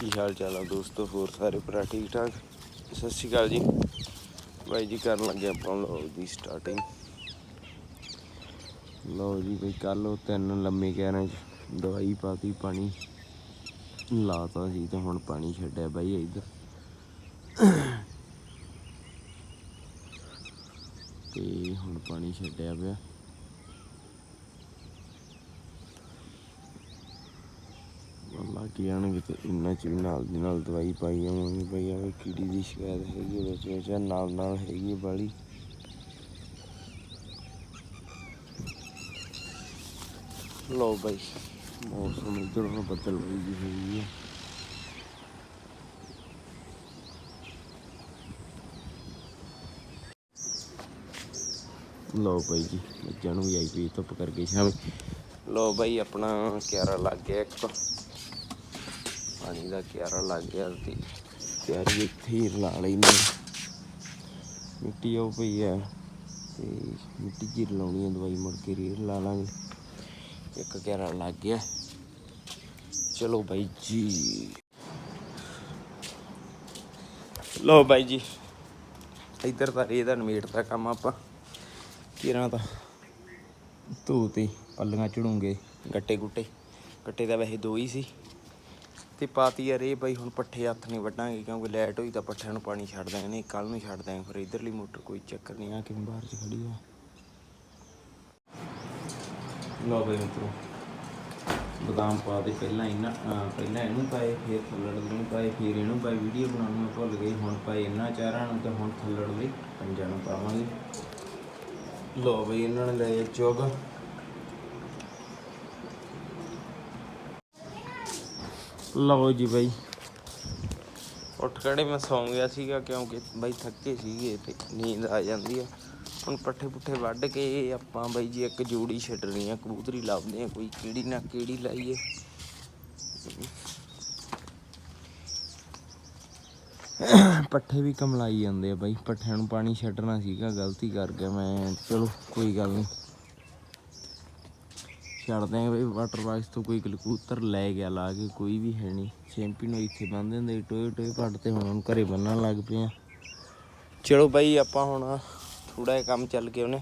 ਕੀ ਹਾਲ ਚਾਲ ਆ ਦੋਸਤੋ? ਹੋਰ ਸਾਰੇ ਭਰਾ ਠੀਕ ਠਾਕ? ਸਤਿ ਸ਼੍ਰੀ ਅਕਾਲ ਜੀ। ਬਾਈ ਜੀ, ਕਰਨ ਲੱਗੇ ਆਪਾਂ ਲਓ ਦੀ ਸਟਾਰਟਿੰਗ ਲਓ ਜੀ ਬਈ ਕੱਲ ਉਹ ਤਿੰਨ ਲੰਮੇ ਕਹਿਰਾਂ ਚ ਦਵਾਈ ਪਾਤੀ, ਪਾਣੀ ਲਾਤਾ ਸੀ ਤੇ ਹੁਣ ਪਾਣੀ ਛੱਡਿਆ ਬਾਈ ਇੱਧਰ। ਤੇ ਹੁਣ ਪਾਣੀ ਛੱਡਿਆ ਪਿਆ। ਲੱਗ ਜਾਣਗੇ ਤੇ ਇੰਨਾ ਚ ਵੀ ਨਾਲ ਦੀ ਨਾਲ ਦਵਾਈ ਪਾਈ ਜਾਵਾਂਗੇ ਬਈ ਆਵੇ ਕੀੜੀ ਦੀ ਸ਼ਿਕਾਇਤ ਹੈਗੀ ਆ ਵਿੱਚ ਵਿੱਚ ਨਾਲ ਨਾਲ ਹੈਗੀ ਆ ਬਾਲੀ। ਲੋ ਬਈ, ਮੌਸਮ ਇਧਰ ਹੁਣ ਬੱਦਲ ਹੋਈ ਹੋਈ ਹੈ ਲੋ ਬਾਈ ਜੀ, ਬੱਚਿਆਂ ਨੂੰ ਵੀ ਆਈ ਧੁੱਪ ਕਰਕੇ ਸ਼ਾਮ। ਲੋ ਬਾਈ, ਆਪਣਾ ਕਿਆਰਾ ਲੱਗ ਗਿਆ ਇੱਕ। ਪਾਣੀ ਦਾ ਕਿਆਰਾ ਲੱਗ ਗਿਆ ਤੇ ਕਿਆਰੀ ਇੱਥੇ ਹੀ ਲਾ ਲਈ ਮੈਂ ਮਿੱਟੀ ਉਹ ਪਈ ਹੈ ਤੇ ਮਿੱਟੀ ਜੀ ਲਾਉਣੀ ਹੈ ਦਵਾਈ ਮੁੜ ਕੇ ਰੇਰ ਲਾ ਲਾਂਗੇ। ਇੱਕ ਕਿਆਰਾ ਲੱਗ ਗਿਆ। ਚਲੋ ਬਾਈ ਜੀ। ਲੋ ਬਾਈ ਜੀ, ਇੱਧਰ ਤਾਂ ਰੇਹ ਦਾ ਨਮੇੜ ਦਾ ਕੰਮ ਆਪਾਂ। ਕਿਰਾਂ ਤਾਂ ਧੂ ਤੇ ਪੱਲੀਆਂ ਚੜੂਗੇ ਗੱਟੇ ਗੁੱਟੇ। ਗੱਟੇ ਤਾਂ ਵੈਸੇ ਦੋ ਹੀ ਸੀ। ਤੇ ਪਾਤੀ ਆ ਰੇ ਬਈ ਹੁਣ ਪੱਠੇ ਹੱਥ ਨਹੀਂ ਵੱਢਾਂਗੇ ਕਿਉਂਕਿ ਲਾਈਟ ਹੋਈ ਤਾਂ ਪੱਠਿਆਂ ਨੂੰ ਪਾਣੀ ਛੱਡ ਦਾਂਗੇ ਨਹੀਂ ਕੱਲ ਨੂੰ ਛੱਡ ਦਾਂਗੇ ਫਿਰ ਇਧਰਲੀ ਮੋਟਰ ਕੋਈ ਚੱਕਰ ਨਹੀਂ ਆ ਕਿਵੇਂ ਬਾਹਰ ਚ ਖੜੀ ਆ। ਲਓ ਬਈ ਮਿੱਤਰੋ ਬਦਾਮ ਪਾ ਦੇ ਪਹਿਲਾਂ ਇਹਨਾਂ ਪਹਿਲਾਂ ਇਹਨੂੰ ਪਾਏ ਫਿਰ ਥੱਲੜ ਨੂੰ ਪਾਏ ਫਿਰ ਇਹਨੂੰ ਪਾਏ ਵੀਡੀਓ ਬਣਾਉਣ ਨੂੰ ਭੁੱਲ ਗਏ ਹੁਣ ਪਾਏ ਇਹਨਾਂ ਚਾਰਾਂ ਨੂੰ ਤੇ ਹੁਣ ਥੱਲੜ ਲਈ ਪੰਜਾਂ ਨੂੰ ਪਾਵਾਂਗੇ। ਲਓ ਬਈ ਇਹਨਾਂ ਨੇ ਲਏ ਚੁਗ। ਲਓ ਜੀ ਬਾਈ। ਉੱਠ ਖੜੇ ਮੈਂ ਸੌਂ ਗਿਆ ਸੀਗਾ ਕਿਉਂਕਿ ਬਾਈ ਥੱਕੇ ਸੀਗੇ ਤੇ ਨੀਂਦ ਆ ਜਾਂਦੀ ਆ। ਹੁਣ ਪੱਠੇ ਪੁੱਠੇ ਵੱਢ ਕੇ ਆਪਾਂ ਬਾਈ ਜੀ ਇੱਕ ਜੋੜੀ ਛੱਡਣੀ ਆ ਕਬੂਤਰੀ ਲੱਭਦੇ ਆ ਕੋਈ ਕਿਹੜੀ ਨਾ ਕਿਹੜੀ ਲਾਈਏ। ਪੱਠੇ ਵੀ ਕਮਲਾਈ ਜਾਂਦੇ ਆ ਬਾਈ। ਪੱਠਿਆਂ ਨੂੰ ਪਾਣੀ ਛੱਡਣਾ ਸੀਗਾ ਗਲਤੀ ਕਰ ਗਿਆ ਮੈਂ ਚਲੋ ਕੋਈ ਗੱਲ ਨਹੀਂ। ਛੱਡਦੇ ਆ ਬਈ ਵਾਟਰ ਬਾਕਸ ਤੋਂ ਕੋਈ ਕਬੂਤਰ ਲੈ ਗਿਆ, ਲਾ ਕੇ ਕੋਈ ਵੀ ਹੈ ਨਹੀਂ। ਚੈਂਪੀ ਨੂੰ ਇੱਥੇ ਬੰਨ੍ਹ ਦਿੰਦੇ ਟੋਏ ਟੋਏ ਪੱਟ ਤੇ ਹੁਣ ਉਹਨੂੰ ਘਰੇ ਬੰਨਣ ਲੱਗ ਪਏ ਆ। ਚਲੋ ਬਾਈ, ਆਪਾਂ ਹੁਣ ਥੋੜਾ ਜਿਹਾ ਕੰਮ ਚੱਲ ਗਿਆ ਉਹਨੇ।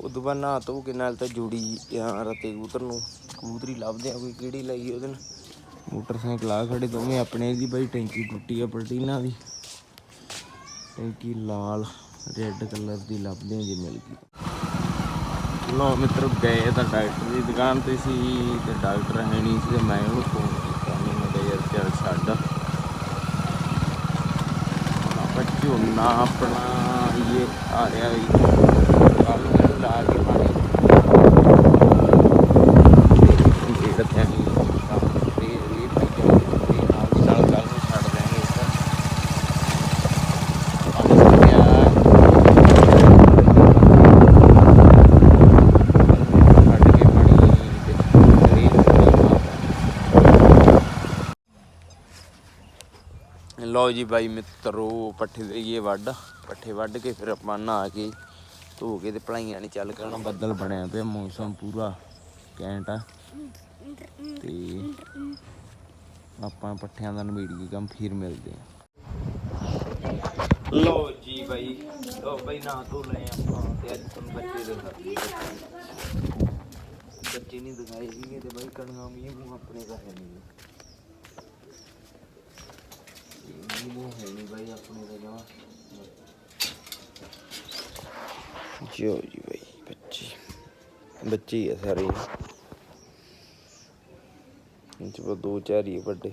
ਉਦੋਂ ਬਾਅਦ ਨਹਾ ਧੋ ਕੇ ਨਾਲ ਤਾਂ ਜੋੜੀ ਜਾਂ ਰਤੇ ਕਬੂਤਰ ਨੂੰ, ਕਬੂਤਰੀ ਲੱਭਦੇ ਆ ਕੋਈ ਕਿਹੜੀ ਲਾਈਏ ਉਹਦੇ ਨਾਲ। ਮੋਟਰਸਾਈਕਲ ਆ ਖੜੇ ਦੋਵੇਂ ਆਪਣੇ ਦੀ, ਬਾਈ ਟੈਂਕੀ ਟੁੱਟੀ ਆ ਪਲਟੀਨਾ ਦੀ। ਟੈਂਕੀ ਲਾਲ ਰੈੱਡ ਕਲਰ ਦੀ ਲੱਭਦੇ ਆ ਜੇ ਮਿਲ ਗਈ। ਲੋ ਮਿੱਤਰ, ਗਏ ਤਾਂ ਡਾਕਟਰ ਦੀ ਦੁਕਾਨ ਤੇ ਸੀ ਤੇ ਡਾਕਟਰ ਹੈ ਨਹੀਂ ਸੀ ਤੇ ਮੈਂ ਉਹਨੂੰ ਫੋਨ ਕੀਤਾ। ਮੈਨੂੰ ਕਿਹਾ, ਯਾਰ ਚੱਲ ਛੱਡ। ਆਪਾਂ ਝੋਨਾ ਆਪਣਾ ਇਹ ਆ ਰਿਹਾ ਵੀ ਕੱਲ ਲਾ ਕੇ ਪਾਣੀ ਜਿਹੜਾ ਤੇ ਅਸੀਂ ਕੰਮ ਤੇ ਇਹ ਭਾਈ ਤੇ ਨਾਲ ਦੀ ਨਾਲ ਕੱਲ ਨੂੰ ਛੱਡ ਦਿਆਂਗੇ ਇੱਧਰ ਪਾਣੀ ਸੁੱਕਿਆ ਕੱਢ ਕੇ ਪਾਣੀ ਤੇ ਰੇਤ ਲਓ ਜੀ ਬਾਈ ਮਿੱਤਰੋ ਪੱਠੇ ਦੇਈਏ ਵੱਢ ਪੱਠੇ ਵੱਢ ਕੇ ਫਿਰ ਆਪਾਂ ਨਹਾ ਕੇ ਧੋ ਕੇ ਤੇ ਭਲਾਈਆਂ ਨੇ ਚੱਲ ਕਰਨਾ ਬੱਦਲ ਬਣਿਆ ਪਿਆ ਮੌਸਮ ਪੂਰਾ ਘੈਂਟ ਆ। ਤੇ ਆਪਾਂ ਪੱਠਿਆਂ ਦਾ ਨਮੀੜੀ ਕੰਮ ਫਿਰ ਮਿਲਦੇ ਆ। ਲਓ ਜੀ ਬਾਈ ਲਓ ਬਾਈ ਨਾ ਧੋ ਲਏ ਆਪਾਂ ਤੇ ਅੱਜ ਤੁਹਾਨੂੰ ਬੱਚੇ ਦਿਖਾਉਂਦੇ ਬੱਚੇ ਨਹੀਂ ਦਿਖਾਏ ਸੀਗੇ ਤੇ ਬਾਈ ਕਣੀਆਂ ਮੀਂਹ ਆਪਣੇ ਦਾ ਹੈ ਨਹੀਂ ਹੈ ਨਹੀਂ ਬਾਈ ਆਪਣੇ ਦਾ ਜਮਾ। ਜੋ ਜੀ ਬਾਈ ਬੱਚੇ। ਬੱਚੇ ਹੀ ਆ ਸਾਰੇ। ਇਹ ਚ ਬਸ ਦੋ ਚਾਰ ਹੀ ਵੱਡੇ।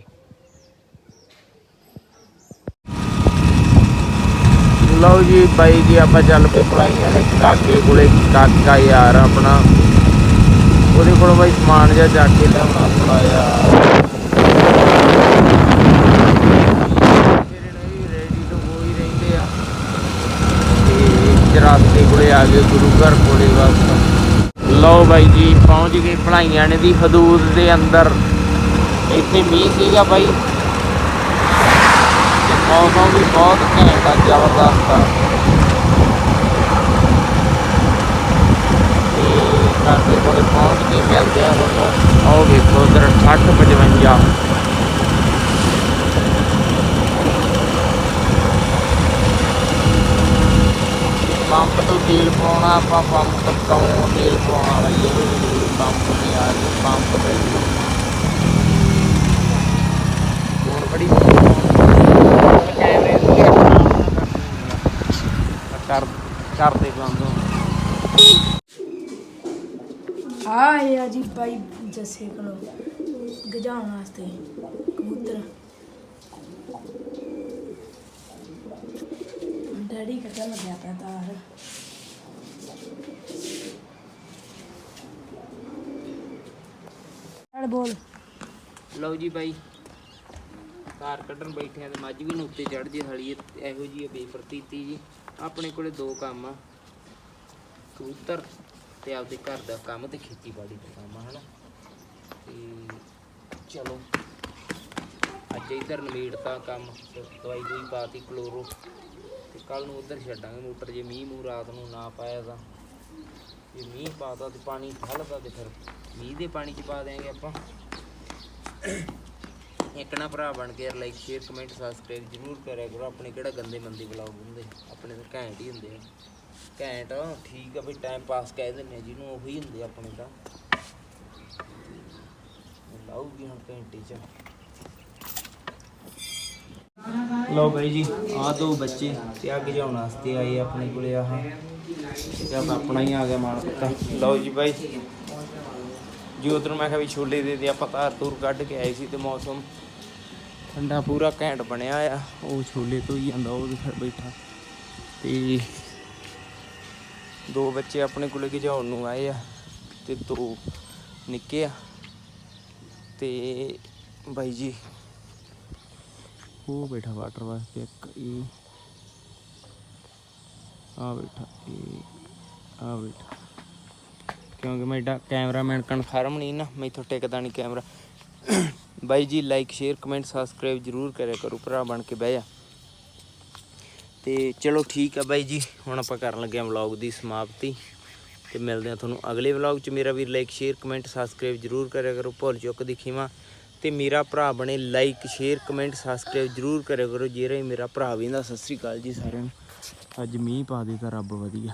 ਲਓ ਜੀ ਬਾਈ ਜੀ ਆਪਾਂ ਚੱਲ ਪਏ ਪੜਾਈਆਂ ਨੇ ਕਾਕੇ ਕੋਲੇ। ਕਾਕਾ ਯਾਰ ਆਪਣਾ। ਉਹਦੇ ਕੋਲ ਬਾਈ ਸਮਾਨ ਜਿਹਾ ਚੱਕ ਕੇ ਲਿਆਉਣਾ ਥੋੜਾ ਜਿਹਾ ਤੇਰੇ ਨਾਲ ਵੀ ਰੈਡੀ ਤੋਂ ਹੋ ਹੀ ਰਹਿੰਦੇ ਆ ਤੇ ਚਰਾਸਤੇ ਆ ਗਏ ਗੁਰੂ ਘਰ ਕੋਲੇ ਬਸ ਲਓ ਬਾਈ ਜੀ, ਪਹੁੰਚ ਗਏ ਭਲਾਈਆਂ ਨੇ ਦੀ ਹਦੂਦ ਦੇ ਅੰਦਰ। ਇੱਥੇ ਮੀਂਹ ਸੀਗਾ ਬਾਈ। ਤੇ ਮੌਸਮ ਵੀ ਬਹੁਤ ਘੈਂਟ ਆ, ਜ਼ਬਰਦਸਤ ਆ। ਤੇ ਘਰ ਕੋਲੇ ਪਹੁੰਚ ਕੇ ਮਿਲਦੇ ਆ ਤੁਹਾਨੂੰ। ਆਓ ਵੇਖੋ ਉਧਰ 60 55 ਤੇਲ ਪਾਉਣਾ, ਆਪਾਂ ਪੰਪ ਤੋਂ ਤੇਲ ਪਾਉਣਾ ਵਾਲਾ ਪੰਪ ਤੇ ਆ ਜੀ ਪੰਪ ਤੇ। ਹੋਰ ਬੜੀ ਕੈਮਰੇ ਦੀ ਕਰ, ਕਰਦੇ ਬੰਦ ਆ ਆ ਜੀ ਬਾਈ ਜੱਸੇ ਕੋਲੋਂ ਗਜਾਉਣ ਵਾਸਤੇ ਕਬੂਤਰ। ਡੈਡੀ ਕੱਟਣ ਲੱਗਿਆ ਪਿਆ ਤਾਰ? ਚੱਲ ਬੋਲ। ਲਓ ਜੀ ਬਾਈ, ਕਾਰ ਕੱਢਣ ਬੈਠੇ ਆ ਤੇ ਮੱਝ ਵੀ ਨੂੰ ਉੱਤੇ ਚੜ ਜੇ ਹਲੀ ਇਹੋ ਜੀ ਬੇਪਰਤੀਤੀ ਜੀ। ਆਪਣੇ ਕੋਲੇ ਦੋ ਕੰਮ ਆ, ਕਬੂਤਰ ਤੇ ਆਪਦੇ ਘਰ ਦਾ ਕੰਮ ਤੇ ਖੇਤੀਬਾੜੀ ਦਾ ਕੰਮ ਆ, ਹਨਾ। ਤੇ ਚਲੋ, ਅੱਜ ਇਧਰ ਨਵੇੜਤਾ ਕੰਮ ਤੇ ਦਵਾਈ ਦੂਈ ਪਾਤੀ ਕਲੋਰੋ। ਤੇ ਕੱਲ ਨੂੰ ਉਧਰ ਛੱਡਾਂਗੇ ਮੋਟਰ ਜੇ ਮੀਂਹ ਮੂੰਹ ਰਾਤ ਨੂੰ ਨਾ ਪਾਇਆ ਤਾਂ। ਜੇ ਮੀਂਹ ਪਾਤਾ ਤੇ ਪਾਣੀ ਠੱਲਦਾ ਤੇ ਫਿਰ ਮੀਂਹ ਦੇ ਪਾਣੀ ਚ ਪਾ ਦਿਆਂਗੇ ਆਪਾਂ। ਇੱਕ ਨਾ ਭਰਾ ਬਣ ਕੇ ਲਾਈਕ ਸ਼ੇਅਰ ਕਮੈਂਟ ਸਬਸਕ੍ਰਾਈਬ ਜ਼ਰੂਰ ਕਰਿਆ ਕਰੋ। ਆਪਣੇ ਕਿਹੜਾ ਗੰਦੇ ਮੰਦੀ ਵਲੌਗ ਹੁੰਦੇ? ਆਪਣੇ ਤਾਂ ਘੈਂਟ ਹੀ ਹੁੰਦੇ ਆ। ਘੈਂਟ ਠੀਕ ਆ ਵੀ ਟਾਈਮ ਪਾਸ ਕਹਿ ਦਿੰਦੇ ਆ, ਜਿਹਨੂੰ ਉਹੀ ਹੁੰਦੇ ਆਪਣੇ ਤਾਂ। ਲਾਊਗੀ ਹੁਣ ਘੰਟੇ ਚ। ਲਓ ਬਾਈ ਜੀ, ਆਹ ਦੋ ਬੱਚੇ ਤੇ ਅੱਗ ਜਾਉਣ ਵਾਸਤੇ ਆਏ ਆਪਣੇ ਕੋਲੇ ਆਹ। ਤੇ ਆਪਣਾ ਹੀ ਆ ਗਿਆ ਮਾਲ ਕੁੱਤਾ ਲਓ ਜੀ ਬਾਈ। ਜੀ ਉਧਰ ਮੈਂ ਕਿਹਾ ਵੀ ਛੋਲੇ ਦੇ ਦੇ, ਆਪਾਂ ਧਾਰ ਤੂਰ ਕੱਢ ਕੇ ਆਏ ਸੀ ਤੇ ਮੌਸਮ ਠੰਡਾ ਪੂਰਾ ਘੈਂਟ ਬਣਿਆ ਆ। ਉਹ ਛੋਲੇ ਤੋਂ ਹੀ ਜਾਂਦਾ, ਉਹ ਫਿਰ ਬੈਠਾ। ਤੇ ਦੋ ਬੱਚੇ ਆਪਣੇ ਕੋਲੇ ਗਿਜਾਉਣ ਨੂੰ ਆਏ ਆ ਤੇ ਦੋ ਨਿੱਕੇ ਆ। ਤੇ ਬਾਈ ਜੀ, ਉਹ ਬੈਠਾ ਵਾਟਰ ਵਾਸਤੇ ਇੱਕ, ਇਹ ਆ ਬੈਠਾ, ਇਹ, ਆ ਬੈਠਾ। ਕਿਉਂਕਿ ਮੈਂ ਡਾ ਕੈਮਰਾਮੈਨ ਕਨਫਰਮ ਨਹੀਂ ਨਾ, ਮੈਥੋਂ ਟਿਕਦਾ ਨਹੀਂ ਕੈਮਰਾ। ਬਾਈ ਜੀ ਲਾਈਕ ਸ਼ੇਅਰ ਕਮੈਂਟ ਸਬਸਕ੍ਰਾਈਬ ਜਰੂਰ ਕਰਿਆ ਕਰੋ, ਭਰਾ ਬਣ ਕੇ ਬਹਿ ਜਾ। ਤੇ ਚਲੋ ਠੀਕ ਆ ਬਾਈ ਜੀ, ਹੁਣ ਆਪਾਂ ਕਰਨ ਲੱਗੇ ਆ ਵਲੌਗ ਦੀ ਸਮਾਪਤੀ। ਤੇ ਮਿਲਦੇ ਆ ਤੁਹਾਨੂੰ ਅਗਲੇ ਵਲੌਗ 'ਚ। ਮੇਰਾ ਵੀਰ ਲਾਈਕ ਸ਼ੇਅਰ ਕਮੈਂਟ ਸਬਸਕ੍ਰਾਈਬ ਜਰੂਰ ਕਰਿਆ ਕਰੋ, ਭੁੱਲ ਚੁੱਕ ਦੀ ਖੀਵਾ ਤੇ ਮੇਰਾ ਭਰਾ ਬਣੇ ਲਾਈਕ ਸ਼ੇਅਰ ਕਮੈਂਟ ਸਬਸਕ੍ਰਾਈਬ ਜਰੂਰ ਕਰਿਆ ਕਰੋ। ਜਿਹੜਾ ਹੀ ਮੇਰਾ ਭਰਾ ਵੀ ਸਤਿ ਸ੍ਰੀ ਅਕਾਲ ਜੀ ਸਾਰਿਆਂ ਨੂੰ। ਅੱਜ ਮੀਂਹ ਪਾ ਦੇ ਤਾਂ ਰੱਬ ਵਧੀਆ।